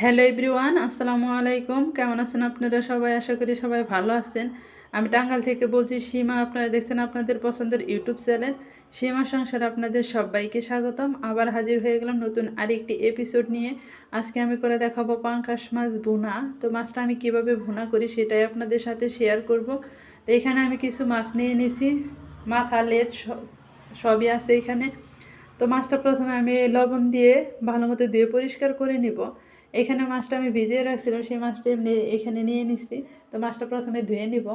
Hello everyone, আসসালামু আলাইকুম। কেমন আছেন আপনারা সবাই? আশা করি সবাই ভালো আছেন। আমি টাঙ্গাল থেকে বলছি, সীমা, আপনারা দেখছেন আপনাদের পছন্দের ইউটিউব চ্যানেল। সীমা সংসার আপনাদের সবাইকে স্বাগতম। আবার হাজির হয়ে গেলাম নতুন আরেকটি এপিসোড নিয়ে। আজকে আমি করে দেখাবো পাঙ্কাশ মাছ ভুনা। তো মাছটা আমি কীভাবে ভুনা করি সেটাই আপনাদের সাথে শেয়ার করব। তো এখানে আমি কিছু মাছ নিয়ে নিছি। মাথা, লেজ সব- সবই আছে এখানে। তো মাছটা প্রথমে আমি লবণ দিয়ে ভালো মতো ধুয়ে পরিষ্কার করে নিব। এখানে মাছটা আমি ভিজিয়ে রাখছিলাম, সেই মাছটা এমনি এখানে নিয়ে নিচ্ছি। তো মাছটা প্রথমে ধুয়ে নিব।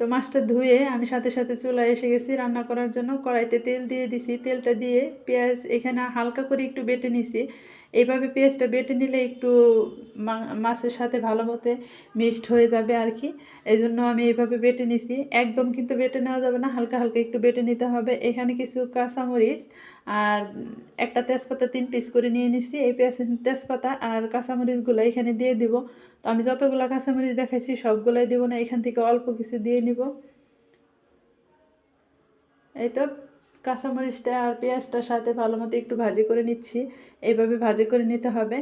তো মাছটা ধুয়ে আমি সাথে সাথে চুলায় এসে গেছি রান্না করার জন্য। কড়াইতে তেল দিয়ে দিছি, তেলটা দিয়ে পেঁয়াজ এখানে হালকা করে একটু বেটে নিছি। এইভাবে পেঁয়াজটা বেটে নিলে একটু মাছের সাথে ভালো মতো মিক্সড হয়ে যাবে আর কি। এই জন্য আমি এইভাবে বেটে নিছি। একদম কিন্তু বেটে নেওয়া যাবে না, হালকা হালকা একটু বেটে নিতে হবে। এখানে কিছু কাঁচামরিচ আর একটা তেজপাতা তিন পিস করে নিয়ে নিছি। এই পেঁয়াজ, তেজপাতা আর কাঁচামরিচগুলো এখানে দিয়ে দিব। তো আমি যতগুলো কাঁচামরিচ দেখাইছি সবগুলাই দিব না, এখান থেকে অল্প কিছু দিয়ে নিব। এই তো। কাঁচামরিচটা আর পেঁয়াজটার সাথে ভালো মতো একটু ভাজি করে নিচ্ছি। এইভাবে ভাজি করে নিতে হবে।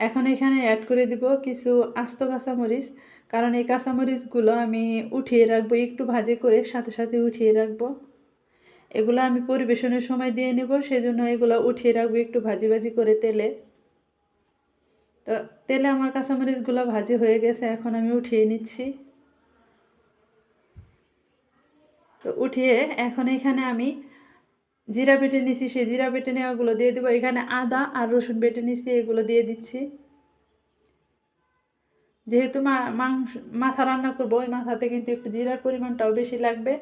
এখন এখানে অ্যাড করে দিব কিছু আস্ত কাঁচামরিচ। কারণ এই কাঁচামরিচগুলো আমি উঠিয়ে রাখব, একটু ভাজি করে সাথে সাথে উঠিয়ে রাখব। এগুলো আমি পরিবেশনের সময় দিয়ে নেব, সেজন্য এগুলো উঠিয়ে রাখব একটু ভাজি ভাজি করে তেলে। তো তেলে আমার কাঁচামরিচগুলো ভাজি হয়ে গেছে, এখন আমি উঠিয়ে নিচ্ছি। তো উঠিয়ে এখন এখানে আমি জিরা বেটে নিছি, সেই জিরা বেটে নেওয়াগুলো দিয়ে দেবো। এখানে আদা আর রসুন বেটে নিছি, এগুলো দিয়ে দিচ্ছি। যেহেতু মা, মাংস, মাথা রান্না করব, ওই মাথাতে কিন্তু একটু জিরার পরিমাণটাও বেশি লাগবে,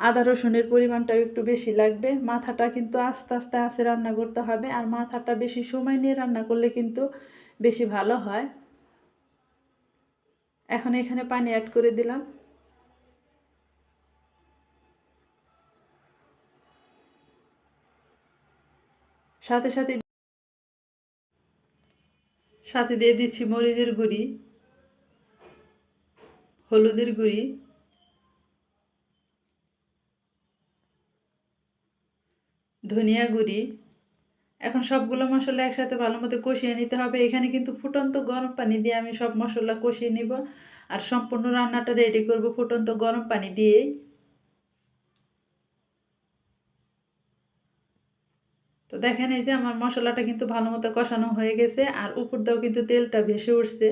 আদা রসুনের পরিমাণটাও একটু বেশি লাগবে। মাথাটা কিন্তু আস্তে আস্তে আস্তে রান্না করতে হবে, আর মাথাটা বেশি সময় নিয়ে রান্না করলে কিন্তু বেশি ভালো হয়। এখন এখানে পানি অ্যাড করে দিলাম। সাথে সাথে সাথে দিয়ে দিচ্ছি মরিচের গুঁড়ি, হলুদের গুঁড়ি, ধনিয়া গুঁড়ি। এখন সবগুলো মশলা একসাথে ভালো মতো কষিয়ে নিতে হবে। এখানে কিন্তু ফুটন্ত গরম পানি দিয়ে আমি সব মশলা কষিয়ে নিব। আর সম্পূর্ণ রান্নাটা রেডি করব ফুটন্ত গরম পানি দিয়েই। তো দেখেন এই যে আমার মশলাটা কিন্তু ভালো মতো কষানো হয়ে গেছে, আর উপর দাও কিন্তু তেলটা ভেসে উঠছে।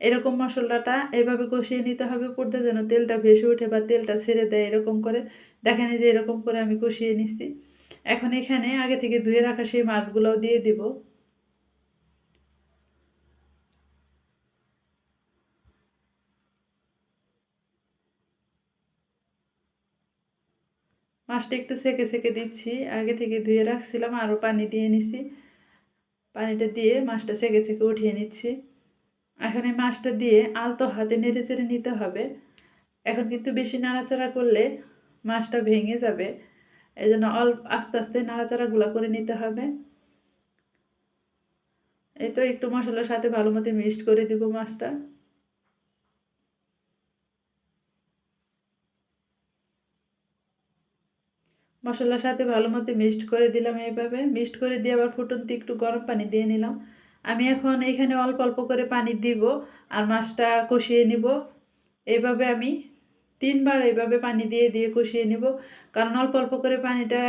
এরকম মশলাটা এভাবে কষিয়ে নিতে হবে, উপর দিয়ে যেন তেলটা ভেসে উঠে বা তেলটা ছেড়ে দেয় এরকম করে। দেখেন এই যে এরকম করে আমি কষিয়ে নিচ্ছি। এখন এখানে আগে থেকে ধুয়ে রাখা সেই মাছগুলোও দিয়ে দিব। মাছটা একটু সেকে সেকে দিচ্ছি। আগে থেকে ধুয়ে রাখছিলাম, আরও পানি দিয়ে নিছি। পানিটা দিয়ে মাছটা সেকে সেকে উঠিয়ে নিচ্ছি। এখন এই মাছটা দিয়ে আলতো হাতে নেড়ে চেড়ে নিতে হবে। এখন কিন্তু বেশি নাড়াচাড়া করলে মাছটা ভেঙে যাবে। এই জন্য অল্প আস্তে আস্তে নাড়াচাড়াগুলো করে নিতে হবে। এই তো একটু মশলার সাথে ভালো মতো মিক্সড করে দিব মাছটা। মশলার সাথে ভালো মতো মিক্সড করে দিলাম এইভাবে। মিক্সড করে দিয়ে আবার ফুটন্ত একটু গরম পানি দিয়ে নিলাম। আমি এখন এখানে অল্প অল্প করে পানি দিব আর মাছটা কষিয়ে নিব। এইভাবে আমি তিনবার এইভাবে পানি দিয়ে দিয়ে কষিয়ে নিব। কারণ অল্প অল্প করে পানিটা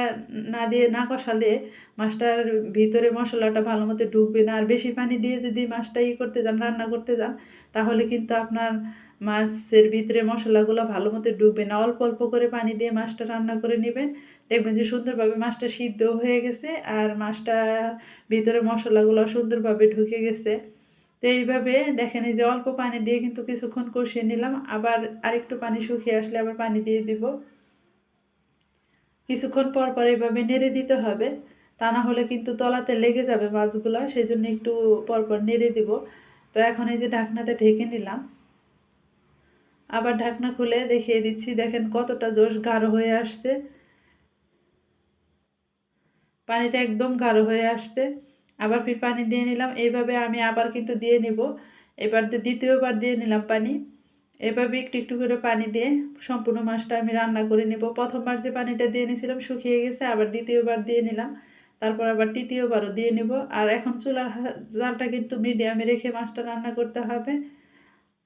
না দিয়ে, না কষালে মাছটার ভিতরে মশলাটা ভালো মতো ঢুকবে না। আর বেশি পানি দিয়ে যদি মাছটা ই করতে যান, রান্না করতে যান, তাহলে কিন্তু আপনার মাছের ভিতরে মশলাগুলো ভালো মতো ঢুকবে না। অল্প অল্প করে পানি দিয়ে মাছটা রান্না করে নেবেন। দেখবেন যে সুন্দরভাবে মাছটা সিদ্ধ হয়ে গেছে আর মাছটা ভিতরে মশলাগুলো সুন্দরভাবে ঢুকে গেছে। তো এইভাবে দেখেন, এই যে অল্প পানি দিয়ে কিন্তু কিছুক্ষণ কষিয়ে নিলাম। আবার আরেকটু পানি শুকিয়ে আসলে আবার পানি দিয়ে দিব। কিছুক্ষণ পর পর এইভাবে নেড়ে দিতে হবে। তা না হলে কিন্তু তলাতে লেগে যাবে মাছগুলো সেই জন্য একটু পর পর নেড়ে দিব। তো এখন এই যে ঢাকনাতে ঢেকে নিলাম। আবার ঢাকনা খুলে দেখিয়ে দিচ্ছি, দেখেন কতটা জোশ গাঢ় হয়ে আসছে। পানিটা একদম গাঢ় হয়ে আসছে। আবার ফির পানি দিয়ে নিলাম। এইভাবে আমি আবার কিন্তু দিয়ে নিব। এবার দ্বিতীয়বার দিয়ে নিলাম পানি। এভাবে একটু একটু করে পানি দিয়ে সম্পূর্ণ মাছটা আমি রান্না করে নেব। প্রথমবার যে পানিটা দিয়ে নিয়েছিলাম শুকিয়ে গেছে, আবার দ্বিতীয়বার দিয়ে নিলাম। তারপর আবার তৃতীয়বারও দিয়ে নিব। আর এখন চুলার জালটা কিন্তু মিডিয়ামে রেখে মাছটা রান্না করতে হবে।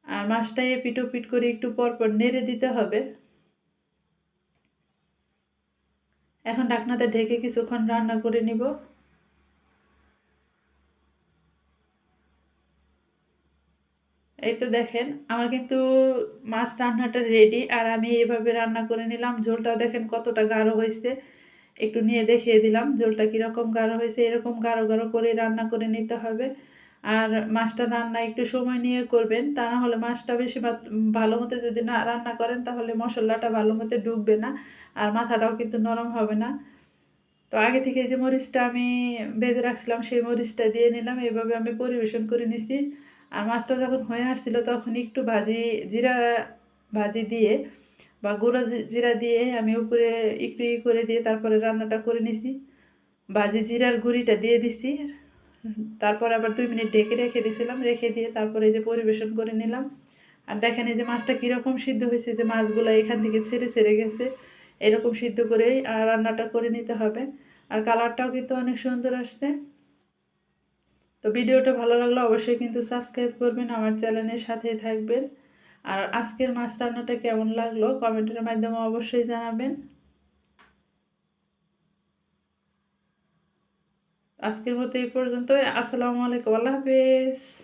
আর মাছটা এপিট পিট করে একটু পর পর নেড়ে দিতে হবে। এখন ঢাকনাতে ঢেকে কিছুক্ষণ রান্না করে নিব। এই তো দেখেন, আমার কিন্তু মাছ রান্নাটা রেডি আর আমি এইভাবে রান্না করে নিলাম। ঝোলটাও দেখেন কতটা গাঢ় হয়েছে। একটু নিয়ে দেখিয়ে দিলাম ঝোলটা কীরকম গাঢ় হয়েছে। এরকম গাঢ় গাঢ় করে রান্না করে নিতে হবে। আর মাছটা রান্না একটু সময় নিয়ে করবেন। তা না হলে মাছটা বেশি ভালো মতো যদি না রান্না করেন, তাহলে মশলাটা ভালো মতো ডুববে না আর মাথাটাও কিন্তু নরম হবে না। তো আগে থেকে যে মরিচটা আমি ভেজে রাখছিলাম, সেই মরিচটা দিয়ে নিলাম। এইভাবে আমি পরিবেশন করে নিছি। আর মাছটা যখন হয়ে আসছিল তখন একটু ভাজি, জিরা ভাজি দিয়ে বা গুঁড়ো জিরা দিয়ে আমি উপরে একটু ই করে দিয়ে তারপরে রান্নাটা করে নিছি। ভাজি জিরার গুঁড়িটা দিয়ে দিছি। তারপর আবার দুই মিনিট ঢেকে রেখে দিয়েছিলাম রেখে দিয়ে তারপরে এই যে পরিবেশন করে নিলাম। আর দেখেন এই যে মাছটা কীরকম সিদ্ধ হয়েছে যে মাছগুলো এখান থেকে ছেড়ে ছেড়ে গেছে। এরকম সিদ্ধ করেই আর রান্নাটা করে নিতে হবে। আর কালারটাও কিন্তু অনেক সুন্দর আসছে। তো ভিডিওটা ভালো লাগলে অবশ্যই কিন্তু সাবস্ক্রাইব করবেন, আমার চ্যানেলের সাথেই থাকবেন। আর আজকের মাছ রান্নাটা কেমন লাগল কমেন্টের মাধ্যমে অবশ্যই জানাবেন। আজকের মতো এই পর্যন্ত আসসালামু আলাইকুম, আল্লাহ হাফেজ।